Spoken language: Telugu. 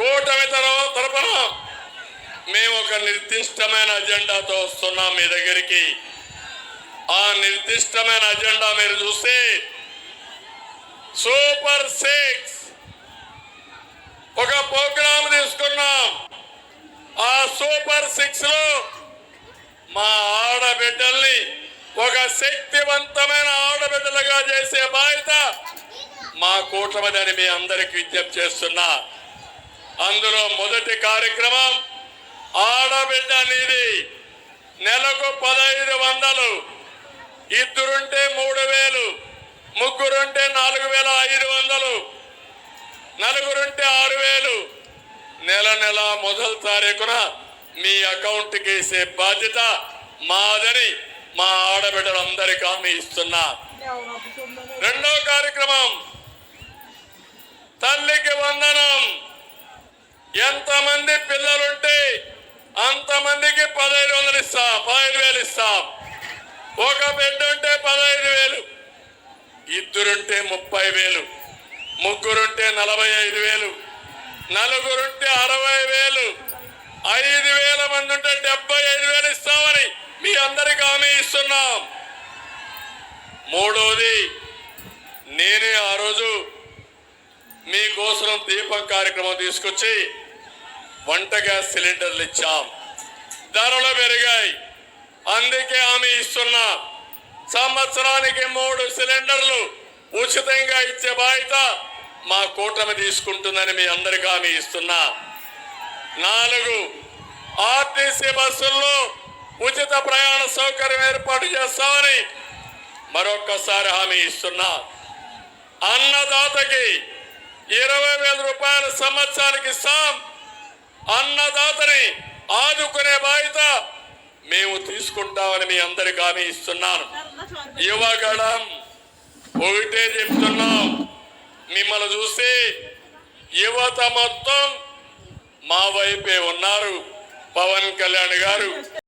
కూటమి తర- తరపున మేము ఒక నిర్దిష్టమైన అజెండాతో వస్తున్నాం మీ దగ్గరికి. ఆ నిర్దిష్టమైన అజెండా మీరు చూస్తే సూపర్ సిక్స్. ఒక ప్రోగ్రాం తీసుకున్నాం. ఆ సూపర్ సిక్స్లో మా ఆడబిడ్డల్ని ఒక శక్తివంతమైన ఆడబిడ్డలుగా చేసే బాధ్యత మా కూటమిదని మీ అందరికి విజ్ఞప్తి చేస్తున్నా. అందులో మొదటి కార్యక్రమం ఆడబిడ్డ నిధి. నెలకు పదహైదు వందలు. ఇద్దరుంటే మూడు వేలు. ముగ్గురుంటే నాలుగు వేల ఐదు వందలు. నలుగురుంటే ఆరు వేలు. నెల నెల మొదటి తారీఖున మీ అకౌంట్కి వేసే బాధ్యత మాదని మా ఆడబిడ్డలందరికీ హామీ ఇస్తున్నా. రెండో కార్యక్రమం. తల్లికి వందనం. ఎంతమంది పిల్లలుంటే అంతమందికి పదహైదు వందలు ఇస్తాం పదహైదు వేలు ఇస్తాం. ఒక బిడ్డ ఉంటే పదహైదు వేలు ఇద్దరుంటే ముప్పై వేలు ముగ్గురుంటే నలభై ఐదు వేలు నలుగురుంటే అరవై వేలు ఐదు వేల మంది ఉంటే డెబ్బై ఐదు వేలు ఇస్తామని మీ అందరికి హామీ ఇస్తున్నాం. మూడవది నేనే ఆ రోజు మీకోసం దీపం కార్యక్రమం తీసుకొచ్చి వంట గ్యాస్ సిలిండర్లు ఇచ్చాం. ధరలు పెరిగాయి. అందుకే హామీ ఇస్తున్నా. సంవత్సరానికి మూడు సిలిండర్లు ఉచితంగా ఇచ్చే బాధ్యత మా కూటమి తీసుకుంటుందని మీ అందరికీ హామీ ఇస్తున్నా. నాలుగు ఆర్టీసీ బస్సుల్లో ఉచిత ప్రయాణ సౌకర్యం ఏర్పాటు చేస్తామని మరొక్కసారి హామీ ఇస్తున్నా. అన్నదాతకి ఇరవై వేల రూపాయల సంవత్సరానికి ఇస్తాం అన్నదాతని ఆదుకునే బాధ్యత మేము తీసుకుంటామని మీ అందరికి హామీ ఇస్తున్నాను. యువగడం ఒకటే చెప్తున్నాం. మిమ్మల్ని చూసి యువత మొత్తం మా వైపే ఉన్నారు. పవన్ కళ్యాణ్ గారు.